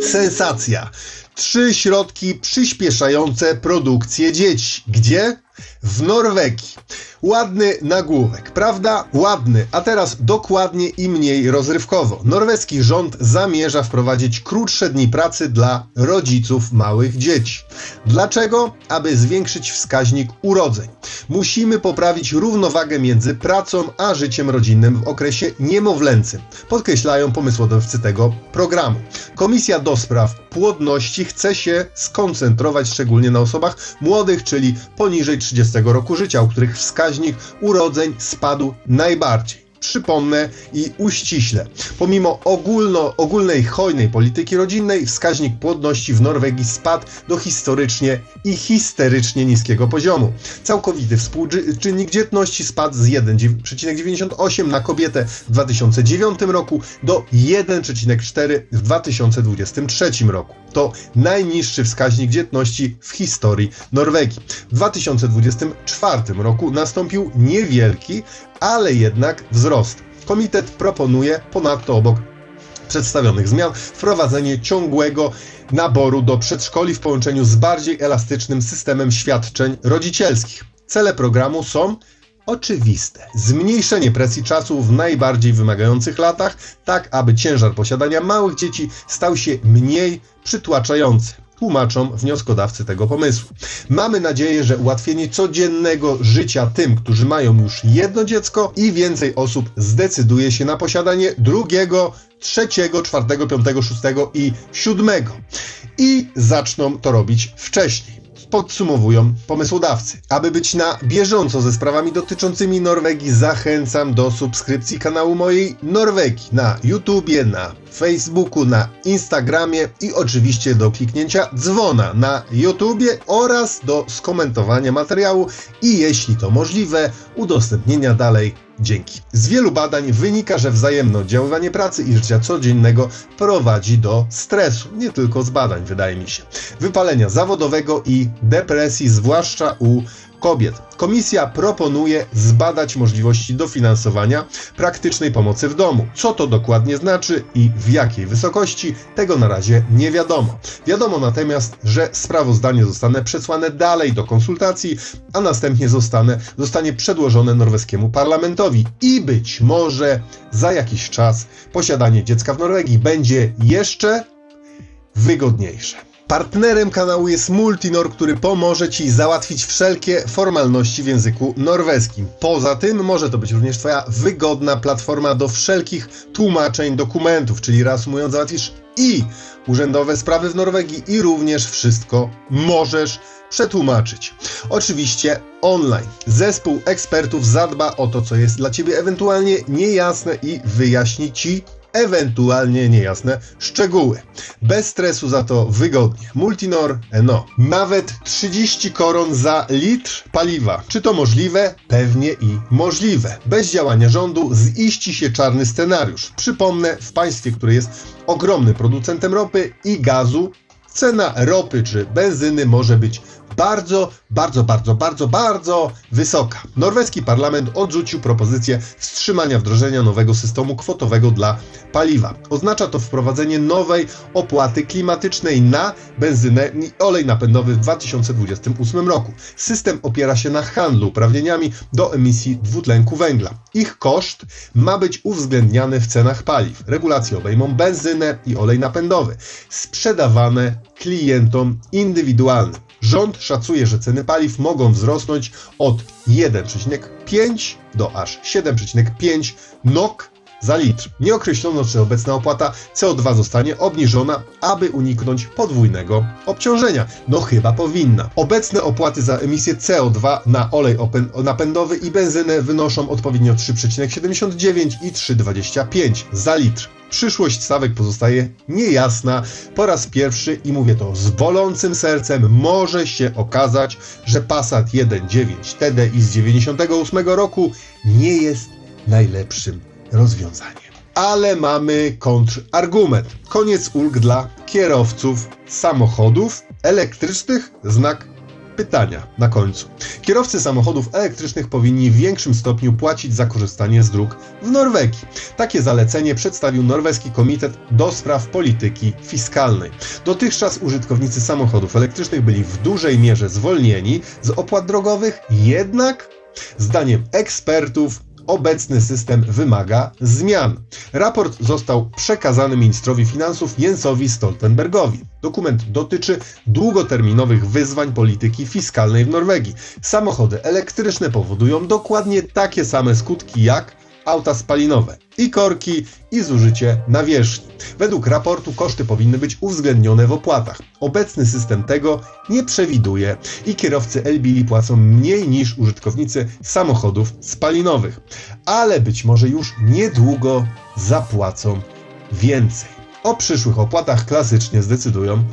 Sensacja. Trzy środki przyspieszające produkcję dzieci. Gdzie? W Norwegii. Ładny nagłówek, prawda? Ładny, a teraz dokładnie i mniej rozrywkowo. Norweski rząd zamierza wprowadzić krótsze dni pracy dla rodziców małych dzieci. Dlaczego? Aby zwiększyć wskaźnik urodzeń. Musimy poprawić równowagę między pracą a życiem rodzinnym w okresie niemowlęcym, podkreślają pomysłodawcy tego programu. Komisja do spraw płodności chce się skoncentrować szczególnie na osobach młodych, czyli poniżej 30 roku życia, u których wskaźnik urodzeń spadł najbardziej. Przypomnę i uściśle. Pomimo ogólno, ogólnej hojnej polityki rodzinnej, wskaźnik płodności w Norwegii spadł do historycznie i histerycznie niskiego poziomu. Całkowity współczynnik dzietności spadł z 1,98 na kobietę w 2009 roku do 1,4 w 2023 roku. To najniższy wskaźnik dzietności w historii Norwegii. W 2024 roku nastąpił niewielki, ale jednak wzrost. Komitet proponuje ponadto obok przedstawionych zmian wprowadzenie ciągłego naboru do przedszkoli w połączeniu z bardziej elastycznym systemem świadczeń rodzicielskich. Cele programu są oczywiste. Zmniejszenie presji czasu w najbardziej wymagających latach, tak aby ciężar posiadania małych dzieci stał się mniej przytłaczający. Tłumaczą wnioskodawcy tego pomysłu. Mamy nadzieję, że ułatwienie codziennego życia tym, którzy mają już jedno dziecko i więcej osób zdecyduje się na posiadanie drugiego, trzeciego, czwartego, piątego, szóstego i siódmego. I zaczną to robić wcześniej podsumowują pomysłodawcy. Aby być na bieżąco ze sprawami dotyczącymi Norwegii, zachęcam do subskrypcji kanału mojej Norwegii na YouTubie, na Facebooku, na Instagramie i oczywiście do kliknięcia dzwona na YouTubie oraz do skomentowania materiału i jeśli to możliwe, udostępnienia dalej Dzięki. Z wielu badań wynika, że wzajemne oddziaływanie pracy i życia codziennego prowadzi do stresu. Nie tylko z badań, wydaje mi się. Wypalenia zawodowego i depresji, zwłaszcza u kobiet. Komisja proponuje zbadać możliwości dofinansowania praktycznej pomocy w domu. Co to dokładnie znaczy i w jakiej wysokości, tego na razie nie wiadomo. Wiadomo natomiast, że sprawozdanie zostanie przesłane dalej do konsultacji, a następnie zostanie, zostanie przedłożone norweskiemu parlamentowi i być może za jakiś czas posiadanie dziecka w Norwegii będzie jeszcze wygodniejsze. Partnerem kanału jest Multinor, który pomoże Ci załatwić wszelkie formalności w języku norweskim. Poza tym może to być również Twoja wygodna platforma do wszelkich tłumaczeń dokumentów, czyli reasumując załatwisz i urzędowe sprawy w Norwegii i również wszystko możesz przetłumaczyć. Oczywiście online. Zespół ekspertów zadba o to, co jest dla Ciebie ewentualnie niejasne i wyjaśni Ci ewentualnie niejasne szczegóły. Bez stresu za to wygodnie. Multinor, no, nawet 30 koron za litr paliwa. Czy to możliwe? Pewnie i możliwe. Bez działania rządu ziści się czarny scenariusz. Przypomnę, w państwie, które jest ogromnym producentem ropy i gazu, cena ropy czy benzyny może być bardzo, bardzo, bardzo, bardzo, bardzo wysoka. Norweski parlament odrzucił propozycję wstrzymania wdrożenia nowego systemu kwotowego dla paliwa. Oznacza to wprowadzenie nowej opłaty klimatycznej na benzynę i olej napędowy w 2028 roku. System opiera się na handlu uprawnieniami do emisji dwutlenku węgla. Ich koszt ma być uwzględniany w cenach paliw. Regulacje obejmą benzynę i olej napędowy, sprzedawane klientom indywidualnym. Rząd szacuje, że ceny paliw mogą wzrosnąć od 1,5 do aż 7,5 NOK za litr. Nie określono, czy obecna opłata CO2 zostanie obniżona, aby uniknąć podwójnego obciążenia. No chyba powinna. Obecne opłaty za emisję CO2 na olej napędowy i benzynę wynoszą odpowiednio 3,79 i 3,25 za litr. Przyszłość stawek pozostaje niejasna. Po raz pierwszy, i mówię to z bolącym sercem, może się okazać, że Passat 1.9 TDI z 98 roku nie jest najlepszym rozwiązaniem. Ale mamy kontrargument. Koniec ulg dla kierowców samochodów elektrycznych, znak pytania na końcu. Kierowcy samochodów elektrycznych powinni w większym stopniu płacić za korzystanie z dróg w Norwegii. Takie zalecenie przedstawił Norweski Komitet do Spraw Polityki Fiskalnej. Dotychczas użytkownicy samochodów elektrycznych byli w dużej mierze zwolnieni z opłat drogowych, jednak zdaniem ekspertów obecny system wymaga zmian. Raport został przekazany ministrowi finansów Jensowi Stoltenbergowi. Dokument dotyczy długoterminowych wyzwań polityki fiskalnej w Norwegii. Samochody elektryczne powodują dokładnie takie same skutki jak auta spalinowe i korki i zużycie nawierzchni. Według raportu koszty powinny być uwzględnione w opłatach. Obecny system tego nie przewiduje i kierowcy Elbili płacą mniej niż użytkownicy samochodów spalinowych. Ale być może już niedługo zapłacą więcej. O przyszłych opłatach klasycznie zdecydują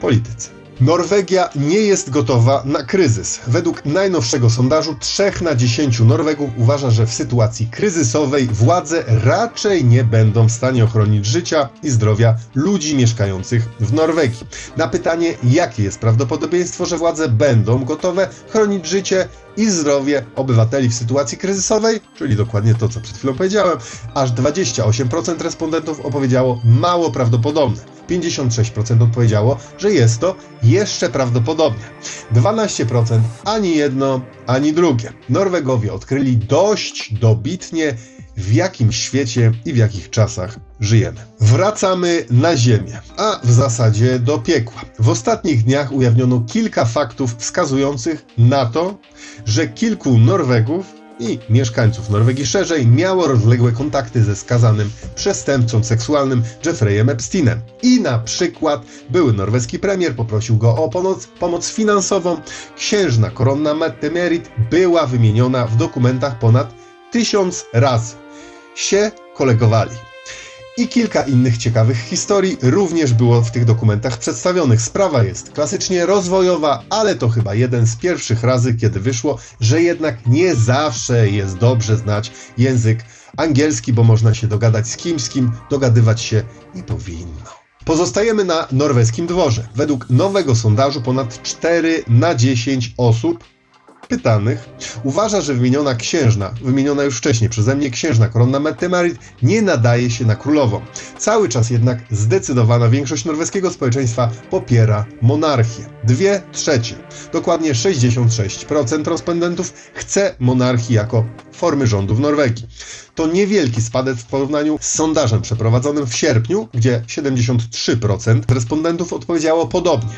politycy. Norwegia nie jest gotowa na kryzys. Według najnowszego sondażu 3 na 10 Norwegów uważa, że w sytuacji kryzysowej władze raczej nie będą w stanie ochronić życia i zdrowia ludzi mieszkających w Norwegii. Na pytanie, jakie jest prawdopodobieństwo, że władze będą gotowe chronić życie i zdrowie obywateli w sytuacji kryzysowej, czyli dokładnie to, co przed chwilą powiedziałem, aż 28% respondentów opowiedziało mało prawdopodobne. 56% odpowiedziało, że jest to jeszcze prawdopodobnie. 12% ani jedno, ani drugie. Norwegowie odkryli dość dobitnie, w jakim świecie i w jakich czasach żyjemy. Wracamy na Ziemię, a w zasadzie do piekła. W ostatnich dniach ujawniono kilka faktów wskazujących na to, że kilku Norwegów i mieszkańców Norwegii szerzej miało rozległe kontakty ze skazanym przestępcą seksualnym Jeffreyem Epsteinem. I na przykład były norweski premier poprosił go o pomoc, pomoc finansową. Księżna koronna Mette Merit była wymieniona w dokumentach ponad tysiąc razy. Się kolegowali. I kilka innych ciekawych historii również było w tych dokumentach przedstawionych. Sprawa jest klasycznie rozwojowa, ale to chyba jeden z pierwszych razy, kiedy wyszło, że jednak nie zawsze jest dobrze znać język angielski, bo można się dogadać z kimś, z kim dogadywać się nie powinno. Pozostajemy na norweskim dworze. Według nowego sondażu ponad 4 na 10 osób pytanych uważa, że wymieniona księżna, wymieniona już wcześniej przeze mnie księżna koronna Mette-Marit nie nadaje się na królową. Cały czas jednak zdecydowana większość norweskiego społeczeństwa popiera monarchię. Dwie trzecie, dokładnie 66% respondentów chce monarchii jako formy rządu w Norwegii. To niewielki spadek w porównaniu z sondażem przeprowadzonym w sierpniu, gdzie 73% respondentów odpowiedziało podobnie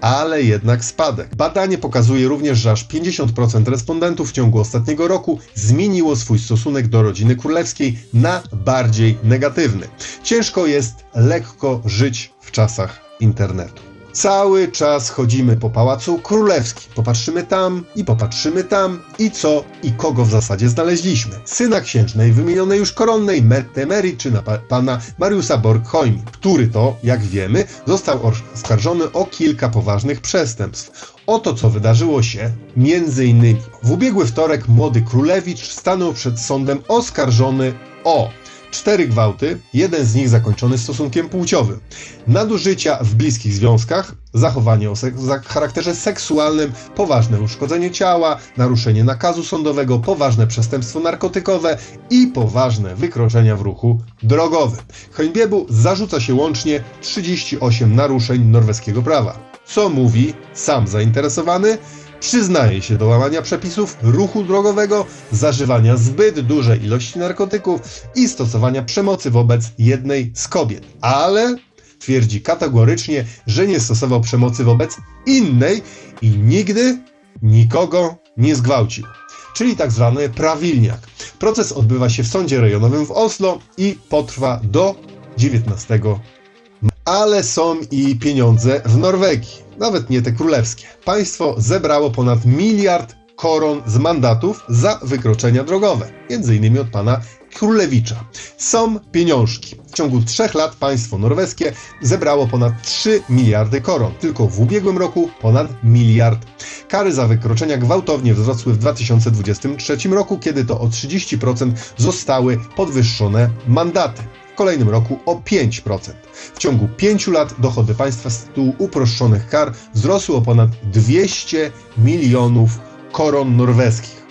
ale jednak spadek. Badanie pokazuje również, że aż 50% respondentów w ciągu ostatniego roku zmieniło swój stosunek do rodziny królewskiej na bardziej negatywny. Ciężko jest lekko żyć w czasach internetu. Cały czas chodzimy po pałacu królewskim. Popatrzymy tam i popatrzymy tam i co i kogo w zasadzie znaleźliśmy. Syna księżnej wymienionej już koronnej Mette Mary czy na pa pana Mariusa Borgholm, który to, jak wiemy, został oskarżony o kilka poważnych przestępstw. Oto co wydarzyło się między innymi. W ubiegły wtorek młody królewicz stanął przed sądem oskarżony o cztery gwałty, jeden z nich zakończony stosunkiem płciowym, nadużycia w bliskich związkach, zachowanie o charakterze seksualnym, poważne uszkodzenie ciała, naruszenie nakazu sądowego, poważne przestępstwo narkotykowe i poważne wykroczenia w ruchu drogowym. Hojnbiebu zarzuca się łącznie 38 naruszeń norweskiego prawa. Co mówi sam zainteresowany? Przyznaje się do łamania przepisów ruchu drogowego, zażywania zbyt dużej ilości narkotyków i stosowania przemocy wobec jednej z kobiet. Ale twierdzi kategorycznie, że nie stosował przemocy wobec innej i nigdy nikogo nie zgwałcił. Czyli tak zwany prawilniak. Proces odbywa się w sądzie rejonowym w Oslo i potrwa do 19 ale są i pieniądze w Norwegii nawet nie te królewskie. Państwo zebrało ponad miliard koron z mandatów za wykroczenia drogowe, między innymi od pana Królewicza. Są pieniążki. W ciągu trzech lat państwo norweskie zebrało ponad 3 miliardy koron. Tylko w ubiegłym roku ponad miliard. Kary za wykroczenia gwałtownie wzrosły w 2023 roku, kiedy to o 30% zostały podwyższone mandaty. Kolejnym roku o 5%. W ciągu 5 lat dochody państwa z tytułu uproszczonych kar wzrosły o ponad 200 milionów koron norweskich.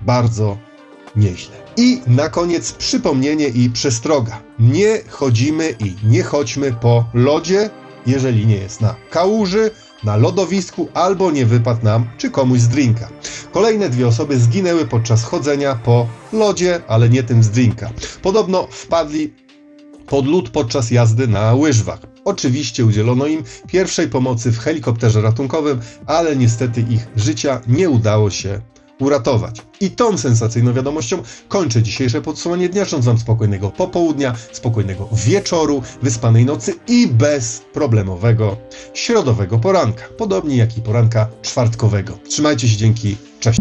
Bardzo nieźle. I na koniec przypomnienie i przestroga. Nie chodzimy i nie chodźmy po lodzie, jeżeli nie jest na kałuży, na lodowisku albo nie wypadł nam czy komuś z drinka. Kolejne dwie osoby zginęły podczas chodzenia po lodzie, ale nie tym z drinka. Podobno wpadli pod lód podczas jazdy na łyżwach. Oczywiście udzielono im pierwszej pomocy w helikopterze ratunkowym, ale niestety ich życia nie udało się uratować. I tą sensacyjną wiadomością kończę dzisiejsze podsumowanie dnia, życząc Wam spokojnego popołudnia, spokojnego wieczoru, wyspanej nocy i bezproblemowego środowego poranka. Podobnie jak i poranka czwartkowego. Trzymajcie się, dzięki, cześć.